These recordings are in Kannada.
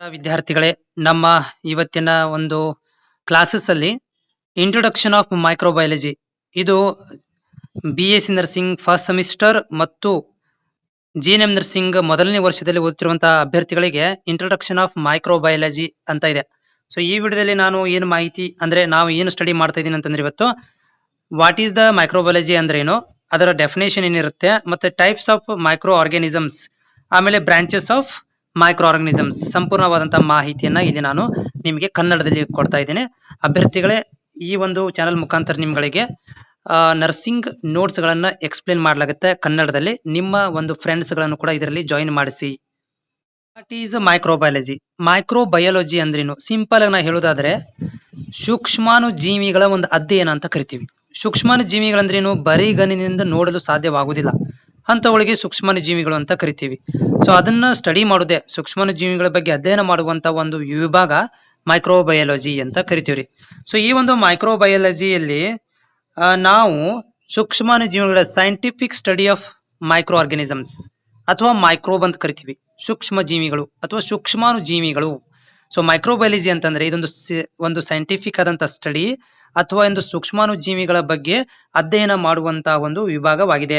ವಿದ್ಯಾರ್ಥಿಗಳೇ, ನಮ್ಮ ಇವತ್ತಿನ ಒಂದು ಕ್ಲಾಸಸ್ ಅಲ್ಲಿ ಇಂಟ್ರೊಡಕ್ಷನ್ ಆಫ್ ಮೈಕ್ರೋಬಯಾಲಜಿ ಇದು B S nursing first semester ಮತ್ತು ಜಿ ಎನ್ ಎಂ ನರ್ಸಿಂಗ್ ಮೊದಲನೇ ವರ್ಷದಲ್ಲಿ ಓದುತ್ತಿರುವಂತಹ ಅಭ್ಯರ್ಥಿಗಳಿಗೆ ಇಂಟ್ರೊಡಕ್ಷನ್ ಆಫ್ ಮೈಕ್ರೋಬಯಾಲಜಿ ಅಂತ ಇದೆ. ಸೊ ಈ ವಿಡಿಯೋದಲ್ಲಿ ನಾನು ಏನು ಮಾಹಿತಿ ಅಂದ್ರೆ ನಾವು ಏನು ಸ್ಟಡಿ ಮಾಡ್ತಾ ಇದೀನಿ ಅಂತಂದ್ರೆ ಇವತ್ತು ವಾಟ್ ಈಸ್ ದ ಮೈಕ್ರೋಬಯಾಲಜಿ ಅಂದ್ರೆ ಏನು, ಅದರ ಡೆಫಿನೇಷನ್ ಏನಿರುತ್ತೆ, ಮತ್ತೆ ಟೈಪ್ಸ್ ಆಫ್ ಮೈಕ್ರೋ ಆರ್ಗ್ಯಾನಿಸಮ್ಸ್ ಆಮೇಲೆ ಬ್ರಾಂಚಸ್ ಆಫ್ ಮೈಕ್ರೋ ಆರ್ಗನಿಸಮ್ಸ್ ಸಂಪೂರ್ಣವಾದಂತಹ ಮಾಹಿತಿಯನ್ನ ಇಲ್ಲಿ ನಾನು ನಿಮಗೆ ಕನ್ನಡದಲ್ಲಿ ಕೊಡ್ತಾ ಇದ್ದೇನೆ. ಅಭ್ಯರ್ಥಿಗಳೇ, ಈ ಒಂದು ಚಾನೆಲ್ ಮುಖಾಂತರ ನಿಮ್ಗಳಿಗೆ ನರ್ಸಿಂಗ್ ನೋಟ್ಸ್ ಗಳನ್ನ ಎಕ್ಸ್ಪ್ಲೇನ್ ಮಾಡಲಾಗುತ್ತೆ ಕನ್ನಡದಲ್ಲಿ. ನಿಮ್ಮ ಒಂದು ಫ್ರೆಂಡ್ಸ್ಗಳನ್ನು ಕೂಡ ಇದರಲ್ಲಿ ಜಾಯಿನ್ ಮಾಡಿಸಿ. ವಾಟ್ ಈಸ್ ಮೈಕ್ರೋಬಯಾಲಜಿ ಮೈಕ್ರೋಬಯಾಲಜಿ ಅಂದ್ರೇನು? ಸಿಂಪಲ್ ಆಗಿ ನಾ ಹೇಳೋದಾದ್ರೆ ಸೂಕ್ಷ್ಮಾನು ಜೀವಿಗಳ ಒಂದು ಅಧ್ಯಯನ ಅಂತ ಕರಿತೀವಿ. ಸೂಕ್ಷ್ಮಾಣು ಜೀವಿಗಳಂದ್ರೇನು ಬರಿಗಣ್ಣಿನಿಂದ ನೋಡಲು ಸಾಧ್ಯವಾಗುವುದಿಲ್ಲ. ಅಂತವುಗಳಿಗೆ ಸೂಕ್ಷ್ಮನ ಜೀವಿಗಳು ಅಂತ ಕರಿತೀವಿ. ಸೊ ಅದನ್ನ ಸ್ಟಡಿ ಮಾಡೋದೇ ಸೂಕ್ಷ್ಮನ ಜೀವಿಗಳ ಬಗ್ಗೆ ಅಧ್ಯಯನ ಮಾಡುವಂತ ಒಂದು ವಿಭಾಗ ಮೈಕ್ರೋಬಯಾಲಜಿ ಅಂತ ಕರಿತೀವಿ ಸೊ ಈ ಒಂದು ಮೈಕ್ರೋಬಯಾಲಜಿಯಲ್ಲಿ ನಾವು ಸೂಕ್ಷ್ಮನ ಜೀವಿಗಳ scientific study of micro organisms ಅಥವಾ ಮೈಕ್ರೋಬ್ ಅಂತ ಕರಿತೀವಿ. ಸೂಕ್ಷ್ಮ ಜೀವಿಗಳು ಅಥವಾ ಸೂಕ್ಷ್ಮಾಣು ಜೀವಿಗಳು ಸೊ ಮೈಕ್ರೋಬಯಾಲಜಿ ಅಂತಂದ್ರೆ ಇದೊಂದು ಒಂದು ಸೈಂಟಿಫಿಕ್ ಆದಂತ ಸ್ಟಡಿ ಅಥವಾ ಒಂದು ಸೂಕ್ಷ್ಮಾಣು ಜೀವಿಗಳ ಬಗ್ಗೆ ಅಧ್ಯಯನ ಮಾಡುವಂತಹ ಒಂದು ವಿಭಾಗವಾಗಿದೆ.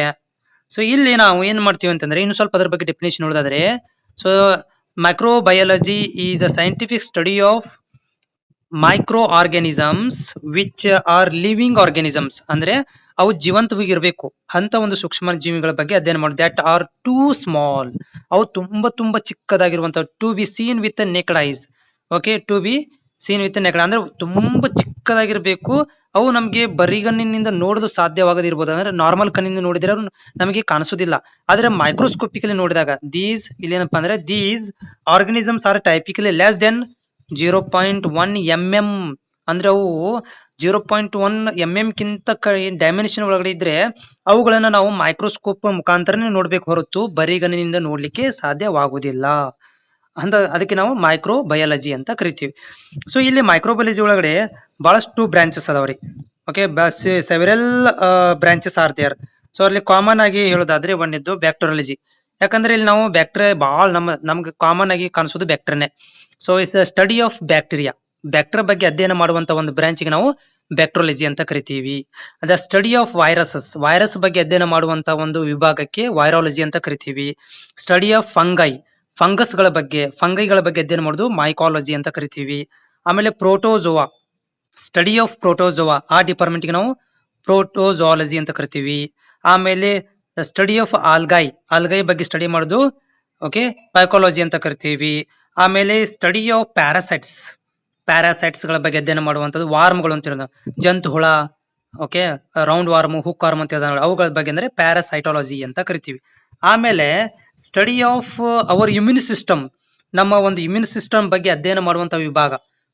ಸೊ ಇಲ್ಲಿ ನಾವು ಏನ್ ಮಾಡ್ತೀವಿ ಅಂತಂದ್ರೆ ಇನ್ನು ಸ್ವಲ್ಪ ಅದ್ರ ಬಗ್ಗೆ ಡೆಫಿನೇಷನ್ ನೋಡೋದಾದ್ರೆ so microbiology is a scientific study of micro organisms which are living organisms ಅಂದ್ರೆ ಅವು ಜೀವಂತವಾಗಿರ್ಬೇಕು ಅಂತ ಒಂದು ಸೂಕ್ಷ್ಮ ಜೀವಿಗಳ ಬಗ್ಗೆ ಅಧ್ಯಯನ ಮಾಡೋದು. ದಟ್ ಆರ್ ಟೂ ಸ್ಮಾಲ್ ಅವು ತುಂಬಾ ತುಂಬಾ ಚಿಕ್ಕದಾಗಿರುವಂತ to be seen with naked eyes okay to be seen with naked ಅಂದ್ರೆ ತುಂಬಾ ಚಿಕ್ಕದಾಗಿರ್ಬೇಕು. ಅವು ನಮಗೆ ಬರಿಗಣ್ಣಿನಿಂದ ನೋಡಲು ಸಾಧ್ಯವಾಗದಿರ್ಬೋದು ಅಂದ್ರೆ ನಾರ್ಮಲ್ ಕಣ್ಣಿಂದ ನೋಡಿದ್ರೆ ಅವ್ರು ನಮಗೆ ಕಾಣಿಸೋದಿಲ್ಲ ಆದ್ರೆ ಮೈಕ್ರೋಸ್ಕೋಪಿಕಲಿ ನೋಡಿದಾಗ ದೀಸ್ ಇಲ್ಲೇನಪ್ಪಾ ಅಂದ್ರೆ these organisms are typically less than zero point one M M ಅಂದ್ರೆ ಅವು zero point one M M ಕಿಂತ ಡೈಮೆನ್ಷನ್ ಒಳಗಡೆ ಇದ್ರೆ ಅವುಗಳನ್ನ ನಾವು ಮೈಕ್ರೋಸ್ಕೋಪ್ ಮುಖಾಂತರನೇ ನೋಡ್ಬೇಕು ಹೊರತು ಬರಿಗಣ್ಣಿನಿಂದ ನೋಡ್ಲಿಕ್ಕೆ ಸಾಧ್ಯವಾಗುವುದಿಲ್ಲ. ಅಂತ ಅದಕ್ಕೆ ನಾವು ಮೈಕ್ರೋ ಬಯಾಲಜಿ ಅಂತ ಕರಿತೀವಿ. ಸೊ ಇಲ್ಲಿ ಮೈಕ್ರೋಬಯಾಲಜಿ ಒಳಗಡೆ ಬಹಳಷ್ಟು ಬ್ರಾಂಚಸ್ ಅದಾವ್ರಿ. Okay several branches are there so ಅಲ್ಲಿ ಕಾಮನ್ ಆಗಿ ಹೇಳೋದಾದ್ರೆ ಒಂದಿದ್ದು ಬ್ಯಾಕ್ಟೋರಾಲಜಿ ಯಾಕಂದ್ರೆ ಇಲ್ಲಿ ನಾವು ಬ್ಯಾಕ್ಟೀರಿಯಾ ಬಹಳ ನಮ್ಮ, ನಮ್ಗೆ ಕಾಮನ್ ಆಗಿ ಕಾಣಿಸೋದು ಬ್ಯಾಕ್ಟೀರಿಯಾನೆ so is the study of bacteria bacteria ಬಗ್ಗೆ ಅಧ್ಯಯನ ಮಾಡುವಂತ ಒಂದು ಬ್ರಾಂಚ್ಗೆ ನಾವು ಬ್ಯಾಕ್ಟೋಲಜಿ ಅಂತ ಕರಿತೀವಿ. ಅದ ಸ್ಟಡಿ ಆಫ್ ವೈರಸಸ್ ವೈರಸ್ ಬಗ್ಗೆ ಅಧ್ಯಯನ ಮಾಡುವಂತ ಒಂದು ವಿಭಾಗಕ್ಕೆ ವೈರಾಲಜಿ ಅಂತ ಕರಿತೀವಿ. ಸ್ಟಡಿ ಆಫ್ ಫಂಗೈ ಫಂಗಸ್ಗಳ ಬಗ್ಗೆ, ಫಂಗೈಗಳ ಬಗ್ಗೆ ಅಧ್ಯಯನ ಮಾಡೋದು ಮೈಕಾಲಜಿ ಅಂತ ಕರಿತೀವಿ. ಆಮೇಲೆ ಪ್ರೋಟೋಜೋವಾ ಸ್ಟಡಿ ಆಫ್ ಪ್ರೋಟೋಜೋವಾ ಆ ಡಿಪಾರ್ಟ್ಮೆಂಟ್ಗೆ ನಾವು ಪ್ರೋಟೋಜಾಲಜಿ ಅಂತ ಕರಿತೀವಿ. ಆಮೇಲೆ ಸ್ಟಡಿ ಆಫ್ ಆಲ್ಗೈ ಆಲ್ಗೈ ಬಗ್ಗೆ ಸ್ಟಡಿ ಮಾಡೋದು ಓಕೆ ಪೈಕಾಲಜಿ ಅಂತ ಕರಿತೀವಿ. ಆಮೇಲೆ ಸ್ಟಡಿ ಆಫ್ ಪ್ಯಾರಾಸೈಟ್ಸ್ ಪ್ಯಾರಾಸೈಟ್ಸ್ಗಳ ಬಗ್ಗೆ ಅಧ್ಯಯನ ಮಾಡುವಂತದ್ದು ವಾರ್ಮ್ಗಳು ಅಂತ ಹೇಳೋದು. ಜಂತು ಹುಳ okay round worm hook worm ಅಂತ ಅವುಗಳ ಬಗ್ಗೆ ಅಂದ್ರೆ ಪ್ಯಾರಾಸೈಟಾಲಜಿ ಅಂತ ಕರಿತೀವಿ. ಆಮೇಲೆ study of our immune system ನಮ್ಮ ಒಂದು ಇಮ್ಯೂನ್ ಸಿಸ್ಟಮ್ ಬಗ್ಗೆ ಅಧ್ಯಯನ ಮಾಡುವಂತ ವಿಭಾಗ.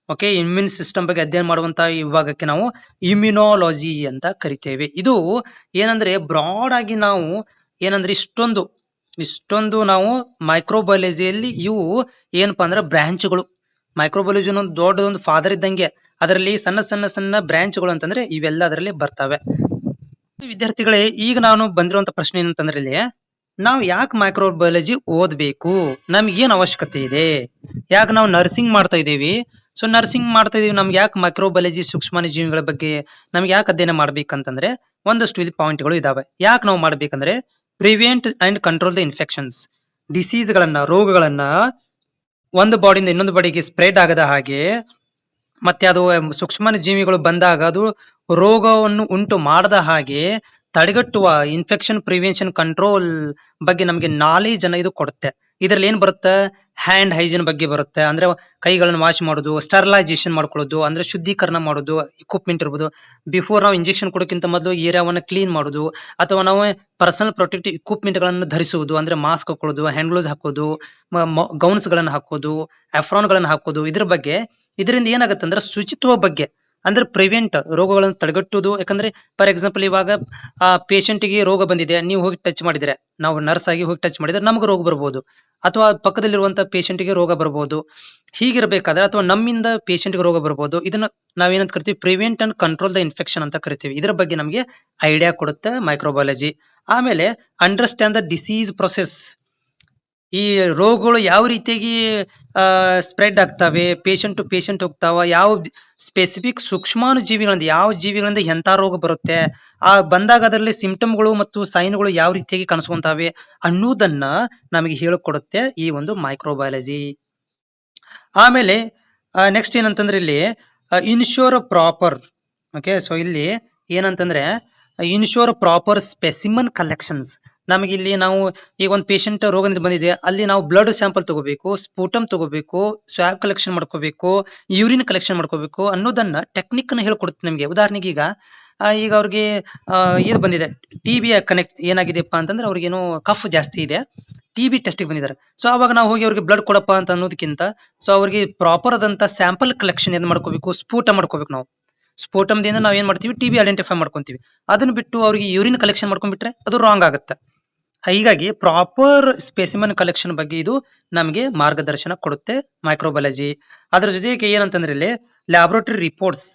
ಓಕೆ ಇಮ್ಯೂನ್ ಸಿಸ್ಟಮ್ ಬಗ್ಗೆ ಅಧ್ಯಯನ ಮಾಡುವಂತ ಈ ವಿಭಾಗಕ್ಕೆ ನಾವು ಇಮ್ಯುನಾಲಜಿ ಅಂತ ಕರಿತೇವೆ. ಇದು ಏನಂದ್ರೆ ಬ್ರಾಡ್ ಆಗಿ ನಾವು ಏನಂದ್ರೆ ಇಷ್ಟೊಂದು ಇಷ್ಟೊಂದು ನಾವು ಮೈಕ್ರೋಬಯಾಲಜಿಯಲ್ಲಿ ಇವು ಏನಪ್ಪಾ ಅಂದ್ರೆ ಬ್ರಾಂಚ್ಗಳು ಮೈಕ್ರೋಬಯಾಲಜಿ ಒಂದು ದೊಡ್ಡದೊಂದು ಫಾದರ್ ಇದ್ದಂಗೆ ಅದರಲ್ಲಿ ಸಣ್ಣ ಸಣ್ಣ ಸಣ್ಣ ಬ್ರಾಂಚ್ಗಳು ಅಂತಂದ್ರೆ ಇವೆಲ್ಲ ಅದರಲ್ಲಿ ಬರ್ತವೆ. ವಿದ್ಯಾರ್ಥಿಗಳೇ, ಈಗ ನಾನು ಬಂದಿರುವಂತ ಪ್ರಶ್ನೆ ಏನಂತಂದ್ರೆ ಇಲ್ಲಿ ನಾವು ಯಾಕೆ ಮೈಕ್ರೋಬಯಾಲಜಿ ಓದ್ಬೇಕು? ನಮ್ಗೆ ಏನ್ ಅವಶ್ಯಕತೆ ಇದೆ? ಯಾಕೆ ನಾವು ನರ್ಸಿಂಗ್ ಮಾಡ್ತಾ ಇದೀವಿ ಸೊ ನರ್ಸಿಂಗ್ ಮಾಡ್ತಾ ಇದೀವಿ ನಮ್ಗೆ ಯಾಕೆ ಮೈಕ್ರೋಬಯಾಲಜಿ ಸೂಕ್ಷ್ಮಾಣು ಜೀವಿಗಳ ಬಗ್ಗೆ ನಮ್ಗೆ ಯಾಕೆ ಅಧ್ಯಯನ ಮಾಡ್ಬೇಕಂತಂದ್ರೆ ಒಂದಷ್ಟು ಇಲ್ಲಿ ಪಾಯಿಂಟ್ಗಳು ಇದಾವೆ. ಯಾಕೆ ನಾವು ಮಾಡ್ಬೇಕಂದ್ರೆ prevent and control the infections diseases ಗಳನ್ನ ರೋಗಗಳನ್ನ ಒಂದು ಬಾಡಿಯಿಂದ ಇನ್ನೊಂದು ಬಾಡಿಗೆ ಸ್ಪ್ರೆಡ್ ಆಗದ ಹಾಗೆ ಮತ್ತೆ ಅದು ಸೂಕ್ಷ್ಮ ಜೀವಿಗಳು ಬಂದಾಗ ಅದು ರೋಗವನ್ನು ಉಂಟು ಮಾಡದ ಹಾಗೆ ತಡೆಗಟ್ಟುವ ಇನ್ಫೆಕ್ಷನ್ ಪ್ರಿವೆನ್ಷನ್ ಕಂಟ್ರೋಲ್ ಬಗ್ಗೆ ನಮಗೆ ನಾಲೆಜ್ ಅನ್ನ ಇದು ಕೊಡುತ್ತೆ. ಇದರಲ್ಲಿ ಏನ್ ಬರುತ್ತೆ? ಹ್ಯಾಂಡ್ ಹೈಜಿನ್ ಬಗ್ಗೆ ಬರುತ್ತೆ. ಅಂದ್ರೆ ಕೈಗಳನ್ನು ವಾಶ್ ಮಾಡೋದು ಸ್ಟರ್ಲೈಸೇಷನ್ ಮಾಡ್ಕೊಳ್ಳೋದು, ಅಂದ್ರೆ ಶುದ್ಧೀಕರಣ ಮಾಡೋದು ಇಕ್ವಿಪ್ಮೆಂಟ್ ಇರ್ಬೋದು. ಬಿಫೋರ್ ನಾವು ಇಂಜೆಕ್ಷನ್ ಕೊಡೋಕ್ಕಿಂತ ಮೊದಲು ಏರಿಯಾವನ್ನ ಕ್ಲೀನ್ ಮಾಡೋದು, ಅಥವಾ ನಾವು ಪರ್ಸನಲ್ ಪ್ರೊಟೆಕ್ಟಿವ್ ಇಕ್ವಿಪ್ಮೆಂಟ್ಗಳನ್ನು ಧರಿಸುವುದು, ಅಂದ್ರೆ ಮಾಸ್ಕ್ ಹಾಕೊಳ್ಳೋದು ಹ್ಯಾಂಡ್ ಗ್ಲೋಸ್ ಹಾಕೋದು ಗೌನ್ಸ್ ಗಳನ್ನ ಹಾಕೋದು ಅಫ್ರಾನ್ ಗಳನ್ನ ಹಾಕೋದು ಇದ್ರ ಬಗ್ಗೆ, ಇದರಿಂದ ಏನಾಗುತ್ತೆ ಅಂದ್ರೆ ಶುಚಿತ್ವ ಬಗ್ಗೆ ಅಂದ್ರೆ ಪ್ರಿವೆಂಟ್ ರೋಗಗಳನ್ನು ತಡೆಗಟ್ಟುವುದು. ಯಾಕಂದ್ರೆ ಫಾರ್ ಎಕ್ಸಾಂಪಲ್ ಇವಾಗ, ಆ ಪೇಷಂಟ್ಗೆ ರೋಗ ಬಂದಿದೆ, ನೀವು ಹೋಗಿ ಟಚ್ ಮಾಡಿದ್ರೆ, ನಾವು ನರ್ಸ್ ಆಗಿ ಹೋಗಿ ಟಚ್ ಮಾಡಿದ್ರೆ ನಮ್ಗೆ ರೋಗ ಬರ್ಬೋದು. ಅಥವಾ ಪಕ್ಕದಲ್ಲಿರುವಂತಹ ಪೇಷಂಟ್ಗೆ ರೋಗ ಬರ್ಬೋದು. ಹೀಗಿರಬೇಕಾದ್ರೆ ಅಥವಾ ನಮ್ಮಿಂದ ಪೇಷಂಟ್ಗೆ ರೋಗ ಬರ್ಬೋದು. ಇದನ್ನ ನಾವೇನಂತ ಕರಿತೀವಿ? Prevent and control the infection ಅಂತ ಕರಿತೀವಿ. ಇದರ ಬಗ್ಗೆ ನಮಗೆ ಐಡಿಯಾ ಕೊಡುತ್ತೆ ಮೈಕ್ರೋಬಯಾಲಜಿ ಆಮೇಲೆ ಅಂಡರ್ಸ್ಟ್ಯಾಂಡ್ ದ ಡಿಸೀಸ್ ಪ್ರೊಸೆಸ್ ಈ ರೋಗಗಳು ಯಾವ ರೀತಿಯಾಗಿ ಸ್ಪ್ರೆಡ್ ಆಗ್ತವೆ? ಪೇಷಂಟ್ ಟು ಪೇಷಂಟ್ ಹೋಗ್ತಾವ? ಯಾವ ಸ್ಪೆಸಿಫಿಕ್ ಸೂಕ್ಷ್ಮಾಣು ಜೀವಿಗಳಿಂದ ಯಾವ ಜೀವಿಗಳಿಂದ ಎಂತ ರೋಗ ಬರುತ್ತೆ? ಆ, ಬಂದಾಗ ಅದರಲ್ಲಿ ಸಿಂಪ್ಟಮ್ಗಳು ಮತ್ತು ಸೈನ್ಗಳು ಯಾವ ರೀತಿಯಾಗಿ ಕಾಣಿಸ್ಕೊಂತಾವೆ ಅನ್ನೋದನ್ನ ನಮಗೆ ಹೇಳಿಕೊಡುತ್ತೆ ಈ ಒಂದು ಮೈಕ್ರೋಬಯಾಲಜಿ ಆಮೇಲೆ ನೆಕ್ಸ್ಟ್ ಏನಂತಂದ್ರೆ ಇಲ್ಲಿ ಇನ್ಶೋರ್ ಪ್ರಾಪರ್ ಓಕೆ ಸೊ ಇಲ್ಲಿ ಏನಂತಂದ್ರೆ ಇನ್ಶೋರ್ ಪ್ರಾಪರ್ ಸ್ಪೆಸಿಮನ್ ಕಲೆಕ್ಷನ್ಸ್ ನಮಗೆ ಇಲ್ಲಿ ನಾವು ಈಗ ಒಂದು ಪೇಷಂಟ್ ರೋಗದಿಂದ ಬಂದಿದೆ. ಅಲ್ಲಿ ನಾವು ಬ್ಲಡ್ ಸ್ಯಾಂಪಲ್ ತಗೋಬೇಕು ಸ್ಪೂಟಮ್ ತಗೋಬೇಕು ಸ್ವಾಬ್ ಕಲೆಕ್ಷನ್ ಮಾಡ್ಕೋಬೇಕು ಯೂರಿನ್ ಕಲೆಕ್ಷನ್ ಮಾಡ್ಕೋಬೇಕು ಅನ್ನೋದನ್ನ ಟೆಕ್ನಿಕ್ನ ಹೇಳ್ಕೊಡುತ್ತೆ ನಮಗೆ. ಉದಾಹರಣೆಗೆ ಈಗ ಈಗ ಅವ್ರಿಗೆ ಇದು ಬಂದಿದೆ. ಟಿ ಬಿ ಕನೆಕ್ಟ್ ಏನಾಗಿದೆಪ್ಪ ಅಂತಂದ್ರೆ ಅವ್ರಿಗೇನು ಕಫ್ ಜಾಸ್ತಿ ಇದೆ. ಟಿ ಬಿ ಟೆಸ್ಟಿಗೆ ಬಂದಿದ್ದಾರೆ. ಸೊ ಅವಾಗ ನಾವು ಹೋಗಿ ಅವ್ರಿಗೆ ಬ್ಲಡ್ ಕೊಡಪ್ಪ ಅಂತ ಅನ್ನೋದಕ್ಕಿಂತ ಸೊ ಅವ್ರಿಗೆ ಪ್ರಾಪರ್ ಆದಂತ ಸ್ಯಾಂಪಲ್ ಕಲೆಕ್ಷನ್ ಏನ್ ಮಾಡ್ಕೋಬೇಕು? ಸ್ಫೋಟ ಮಾಡ್ಕೋಬೇಕು ನಾವು. ಸ್ಫೋಟಮದಿಂದ ನಾವು ಏನ್ ಮಾಡ್ತೀವಿ? ಟಿ ಬಿ ಐಡೆಂಟಿಫೈ ಮಾಡ್ಕೊಂತೀವಿ. ಅದನ್ನ ಬಿಟ್ಟು ಅವ್ರಿಗೆ ಯೂರಿನ್ ಕಲೆಕ್ಷನ್ ಮಾಡ್ಕೊಂಡ್ಬಿಟ್ರೆ ಅದು ರಾಂಗ್ ಆಗುತ್ತೆ. ಹೀಗಾಗಿ ಪ್ರಾಪರ್ ಸ್ಪೆಸಿಮನ್ ಕಲೆಕ್ಷನ್ ಬಗ್ಗೆ ಇದು ನಮಗೆ ಮಾರ್ಗದರ್ಶನ ಕೊಡುತ್ತೆ ಮೈಕ್ರೋಬಯಾಲಜಿ ಅದ್ರ ಜೊತೆಗೆ ಏನಂತಂದ್ರೆ ಇಲ್ಲಿ laboratory reports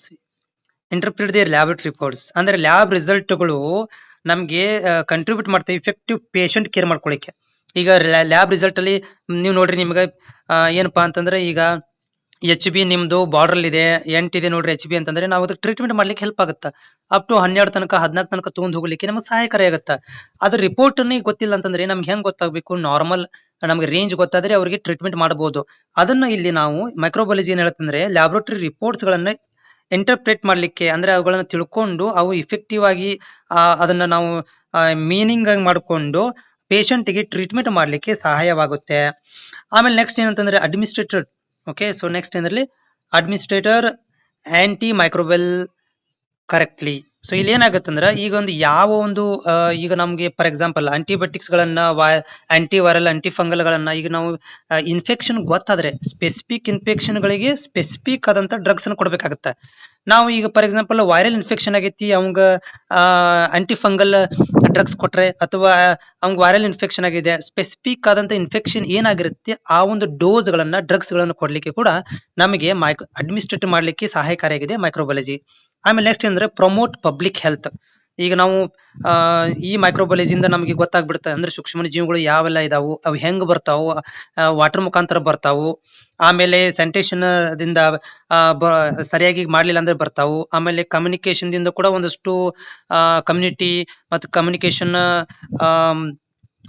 interpret the laboratory reports ಅಂದ್ರೆ ಲ್ಯಾಬ್ ರಿಸಲ್ಟ್ಗಳು ನಮಗೆ ಕಂಟ್ರಿಬ್ಯೂಟ್ ಮಾಡ್ತವೆ ಇಫೆಕ್ಟಿವ್ ಪೇಷಂಟ್ ಕೇರ್ ಮಾಡ್ಕೊಳ್ಳಿಕ್ಕೆ ಈಗ ಲ್ಯಾಬ್ ರಿಸಲ್ಟ್ ಅಲ್ಲಿ ನೀವು ನೋಡ್ರಿ ನಿಮಗೆ ಏನಪ್ಪಾ ಅಂತಂದ್ರೆ ಈಗ ಎಚ್ ಬಿ ನಿಮ್ದು ಬಾರ್ಡರ್ ಇದೆ ಎಂಟಿದೆ ನೋಡ್ರಿ ಎಚ್ ಬಿ ಅಂತಂದ್ರೆ ನಾವು ಅದಕ್ಕೆ ಟ್ರೀಟ್ಮೆಂಟ್ ಮಾಡ್ಲಿಕ್ಕೆ ಹೆಲ್ಪ್ ಆಗುತ್ತೆ. ಅಪ್ ಟು ಹನ್ನೆರಡು ತನಕ ಹದಿನಾಲ್ಕು ತನಕ ತಗೊಂಡ್ ಹೋಗ್ಲಿಕ್ಕೆ ನಮಗೆ ಸಹಾಯಕಾರಿ ಆಗುತ್ತೆ. ಅದ್ರ ರಿಪೋರ್ಟ್ ಗೊತ್ತಿಲ್ಲ ಅಂತಂದ್ರೆ ನಮ್ಗೆ ಹೆಂಗ್ ಗೊತ್ತಾಗಬೇಕು? ನಾರ್ಮಲ್ ನಮ್ಗೆ ರೇಂಜ್ ಗೊತ್ತಾದ್ರೆ ಅವ್ರಿಗೆ ಟ್ರೀಟ್ಮೆಂಟ್ ಮಾಡಬಹುದು ಅದನ್ನ ಇಲ್ಲಿ ನಾವು ಮೈಕ್ರೋಬಾಲಜಿ ಏನ್ ಹೇಳುತ್ತಂದ್ರೆ ಲ್ಯಾಬೋರೇಟರಿ ರಿಪೋರ್ಟ್ಸ್ ಗಳನ್ನ ಇಂಟರ್ಪ್ರೇಟ್ ಮಾಡ್ಲಿಕ್ಕೆ ಅಂದ್ರೆ ಅವುಗಳನ್ನ ತಿಳ್ಕೊಂಡು ಅವು ಇಫೆಕ್ಟಿವ್ ಆಗಿ ಅದನ್ನ ನಾವು ಮೀನಿಂಗ್ ಆಗಿ ಮಾಡಿಕೊಂಡು ಗೆ ಟ್ರೀಟ್ಮೆಂಟ್ ಮಾಡ್ಲಿಕ್ಕೆ ಸಹಾಯವಾಗುತ್ತೆ. ಆಮೇಲೆ ನೆಕ್ಸ್ಟ್ ಏನಂತಂದ್ರೆ administrator okay so next ಏನರಲ್ಲಿ administrator anti microbial correctly so ಇಲ್ಲಿ ಏನಾಗುತ್ತಂದ್ರೆ, ಈಗ ಒಂದು ಯಾವ ಒಂದು ಈಗ ನಮಗೆ ಫಾರ್ ಎಕ್ಸಾಂಪಲ್ ಆಂಟಿಬಯೋಟಿಕ್ಸ್ ಗಳನ್ನ ಆಂಟಿ ವೈರಲ್ ಆಂಟಿ ಗಳನ್ನ ಈಗ ನಾವು ಇನ್ಫೆಕ್ಷನ್ ಗೊತ್ತಾದ್ರೆ ಸ್ಪೆಸಿಫಿಕ್ ಇನ್ಫೆಕ್ಷನ್ ಗಳಿಗೆ ಸ್ಪೆಸಿಫಿಕ್ ಆದಂತ ಡ್ರಗ್ಸ್ ಅನ್ನು ಕೊಡ್ಬೇಕಾಗತ್ತೆ. ನಾವು ಈಗ ಫಾರ್ ಎಕ್ಸಾಂಪಲ್ ವೈರಲ್ ಇನ್ಫೆಕ್ಷನ್ ಆಗೈತಿ, ಅವಂಗ ಆಂಟಿ ಫಂಗಲ್ ಡ್ರಗ್ಸ್ ಕೊಟ್ರೆ ಅಥವಾ ಅವಂಗ ವೈರಲ್ ಇನ್ಫೆಕ್ಷನ್ ಆಗಿದೆ ಸ್ಪೆಸಿಫಿಕ್ ಆದಂತ ಇನ್ಫೆಕ್ಷನ್ ಏನಾಗಿರುತ್ತೆ, ಆ ಒಂದು ಡೋಸ್ ಗಳನ್ನ ಡ್ರಗ್ಸ್ ಗಳನ್ನ ಕೊಡ್ಲಿಕ್ಕೆ ಕೂಡ ನಮಗೆ ಮೈಕ್ ಅಡ್ಮಿನಿಸ್ಟ್ರೇಟ್ ಮಾಡ್ಲಿಕ್ಕೆ ಸಹಾಯಕಾರಿಯಾಗಿದೆ ಮೈಕ್ರೋಬಯಾಲಜಿ ಆಮೇಲೆ ನೆಕ್ಸ್ಟ್ ಏನಂದ್ರೆ ಪ್ರಮೋಟ್ ಪಬ್ಲಿಕ್ ಹೆಲ್ತ್ ಈಗ ನಾವು ಆ, ಈ ಮೈಕ್ರೋಬಯಾಲಜಿಯಿಂದ ನಮಗೆ ಗೊತ್ತಾಗ್ಬಿಡುತ್ತೆ ಅಂದ್ರೆ ಸೂಕ್ಷ್ಮ ಜೀವಿಗಳು ಯಾವೆಲ್ಲ ಇದಾವು ಅವು ಹೆಂಗ್ ಬರ್ತಾವು ವಾಟರ್ ಮುಖಾಂತರ ಬರ್ತಾವು ಆಮೇಲೆ ಸ್ಯಾನಿಟೇಷನ್ ದಿಂದ ಸರಿಯಾಗಿ ಮಾಡ್ಲಿಲ್ಲ ಅಂದ್ರೆ ಬರ್ತಾವು ಆಮೇಲೆ ಕಮ್ಯುನಿಕೇಶನ್ ದಿಂದ ಕೂಡ ಒಂದಷ್ಟು ಕಮ್ಯುನಿಟಿ ಮತ್ತು ಕಮ್ಯುನಿಕೇಶನ್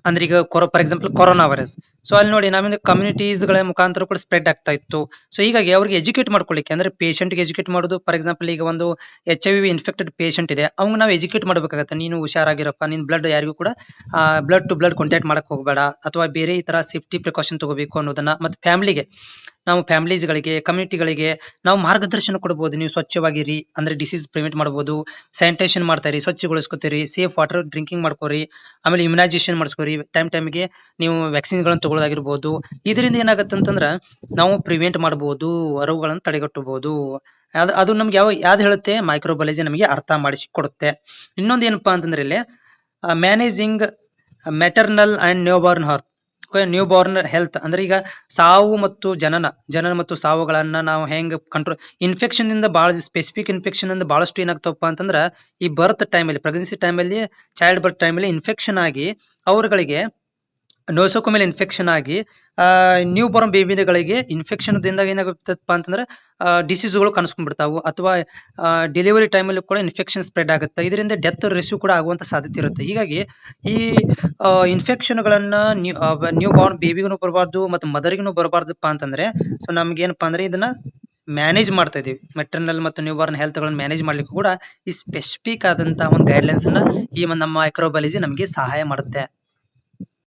ಅಂದ್ರೆ ಈಗ for example corona virus so ಅಲ್ಲಿ ನೋಡಿ ನಾವಿಂದ ಕಮ್ಯುನಿಟೀಸ್ಗಳ ಮುಖಾಂತರ ಕೂಡ ಸ್ಪ್ರೆಡ್ ಆಗ್ತಾ ಇತ್ತು. ಸೊ ಹೀಗಾಗಿ ಅವ್ರಿಗೆ ಎಜುಕೇಟ್ ಮಾಡ್ಕೊಳ್ಳಿಕ್ಕೆ ಅಂದ್ರೆ ಪೇಷಂಟ್ಗೆ ಎಜುಕೇಟ್ ಮಾಡೋದು. ಫಾರ್ ಎಕ್ಸಾಂಪಲ್ ಈಗ ಒಂದು H I V infected patient ಇದೆ. ಅವ್ನ ನಾವು ಎಜುಕೇಟ್ ಮಾಡ್ಬೇಕಾಗತ್ತೆ. ನೀನು ಹುಷಾರಾಗಿರಪ್ಪ, ನಿನ್ ಬ್ಲಡ್ ಯಾರಿಗೂ ಕೂಡ ಬ್ಲಡ್ ಟು ಬ್ಲಡ್ ಕಾಂಟ್ಯಾಕ್ಟ್ ಮಾಡಕ್ ಹೋಗಬೇಡ. ಅಥವಾ ಬೇರೆ ಈ ತರ ಸೇಫ್ಟಿ ಪ್ರಿಕಾಷನ್ ತಗೋಬೇಕು ಅನ್ನೋದನ್ನ ಮತ್ತೆ ಫ್ಯಾಮಿಲಿಗೆ ನಾವು ಫ್ಯಾಮಿಲೀಸ್ ಗಳಿಗೆ ಕಮ್ಯುನಿಟಿಗಳಿಗೆ ನಾವು ಮಾರ್ಗದರ್ಶನ ಕೊಡಬಹುದು ನೀವು ಸ್ವಚ್ಛವಾಗಿರಿ. ಅಂದ್ರೆ ಡಿಸೀಸ್ ಪ್ರಿವೆಂಟ್ ಮಾಡಬಹುದು ಸ್ಯಾನಿಟೇಷನ್ ಮಾಡ್ತಾರಿ ಸ್ವಚ್ಛಗೊಳಿಸ್ಕೊತೀರಿ. ಸೇಫ್ ವಾಟರ್ ಡ್ರಿಂಕಿಂಗ್ ಮಾಡ್ಕೋರಿ. ಆಮೇಲೆ ಇಮ್ಯುನೈಸೇಷನ್ ಮಾಡಿಸ್ಕೋರಿ. ಟೈಮ್ ಟೈಮ್ಗೆ ನೀವು ವ್ಯಾಕ್ಸಿನ್ ಗಳನ್ನ ತಗೊಳ್ಳೋದಾಗಿರ್ಬೋದು. ಇದರಿಂದ ಏನಾಗುತ್ತೆ ಅಂತಂದ್ರ ನಾವು ಪ್ರಿವೆಂಟ್ ಮಾಡಬಹುದು ರೋಗಗಳನ್ನು ತಡೆಗಟ್ಟಬಹುದು ಅದು ಅದು ನಮ್ಗೆ ಯಾವ, ಯಾವ್ದು ಹೇಳುತ್ತೆ? ಮೈಕ್ರೋಬಯಾಲಜಿ ನಮಗೆ ಅರ್ಥ ಮಾಡಿಸಿ ಕೊಡುತ್ತೆ. ಇನ್ನೊಂದು ಏನಪ್ಪಾ ಅಂತಂದ್ರೆ ಇಲ್ಲಿ managing maternal and new born hearth new born health ಅಂದ್ರೆ ಈಗ ಸಾವು ಮತ್ತು ಜನನ ಜನನ ಮತ್ತು ಸಾವುಗಳನ್ನ ನಾವು ಹೆಂಗ್ ಕಂಟ್ರೋಲ್ ಇನ್ಫೆಕ್ಷನ್ ಇಂದ ಬಹಳ ಸ್ಪೆಸಿಫಿಕ್ ಇನ್ಫೆಕ್ಷನ್ ಇಂದ ಬಹಳಷ್ಟು ಏನಾಗ್ತವಪ್ಪ ಅಂತಂದ್ರ ಈ ಬರ್ತ್ ಅಲ್ಲಿ ಪ್ರೆಗ್ನೆನ್ಸಿ ಟೈಮಲ್ಲಿ ಚೈಲ್ಡ್ ಬರ್ತ್ ಟೈಮ್ ಅಲ್ಲಿ ಇನ್ಫೆಕ್ಷನ್ ಆಗಿ ಅವರುಗಳಿಗೆ ನೋಸೋಕೊಮೆಲ್ ಇನ್ಫೆಕ್ಷನ್ ಆಗಿ ನ್ಯೂ ಬಾರ್ನ್ ಬೇಬಿಗಳಿಗೆ ಇನ್ಫೆಕ್ಷನ್ ದಿಂದ ಏನಾಗುತ್ತಪ್ಪ ಅಂತಂದ್ರೆ ಡಿಸೀಸ್ಗಳು ಕಾಣಿಸ್ಕೊಂಡ್ಬಿಡ್ತಾವೆ. ಅಥವಾ ಡೆಲಿವರಿ ಟೈಮಲ್ಲಿ ಕೂಡ ಇನ್ಫೆಕ್ಷನ್ ಸ್ಪ್ರೆಡ್ ಆಗುತ್ತೆ, ಇದರಿಂದ ಡೆತ್ ರಿಸ್ಯೂ ಕೂಡ ಆಗುವಂತ ಸಾಧ್ಯತೆ ಇರುತ್ತೆ. ಹೀಗಾಗಿ ಈ ಇನ್ಫೆಕ್ಷನ್ ಗಳನ್ನ ನ್ಯೂ ಬಾರ್ನ್ ಬೇಬಿಗೂ ಬರಬಾರ್ದು ಮತ್ತು ಮದರ್ಗೂ ಬರಬಾರ್ದಪ್ಪ ಅಂತಂದ್ರೆ ಸೊ ನಮ್ಗೆ ಅಂದ್ರೆ ಇದನ್ನ ಮ್ಯಾನೇಜ್ ಮಾಡ್ತಾ ಇದೀವಿ. ಮೆಟರ್ನಲ್ ಮತ್ತು ನ್ಯೂ ಬಾರ್ನ್ ಹೆಲ್ತ್ ಗಳನ್ನ ಮ್ಯಾನೇಜ್ ಮಾಡ್ಲಿಕ್ಕೆ ಕೂಡ ಈ ಸ್ಪೆಸಿಫಿಕ್ ಆದಂತಹ ಒಂದು ಗೈಡ್ಲೈನ್ಸ್ ಅನ್ನ ಈ ನಮ್ಮ ಮೈಕ್ರೋಬಯಾಲಜಿ ನಮಗೆ ಸಹಾಯ ಮಾಡುತ್ತೆ.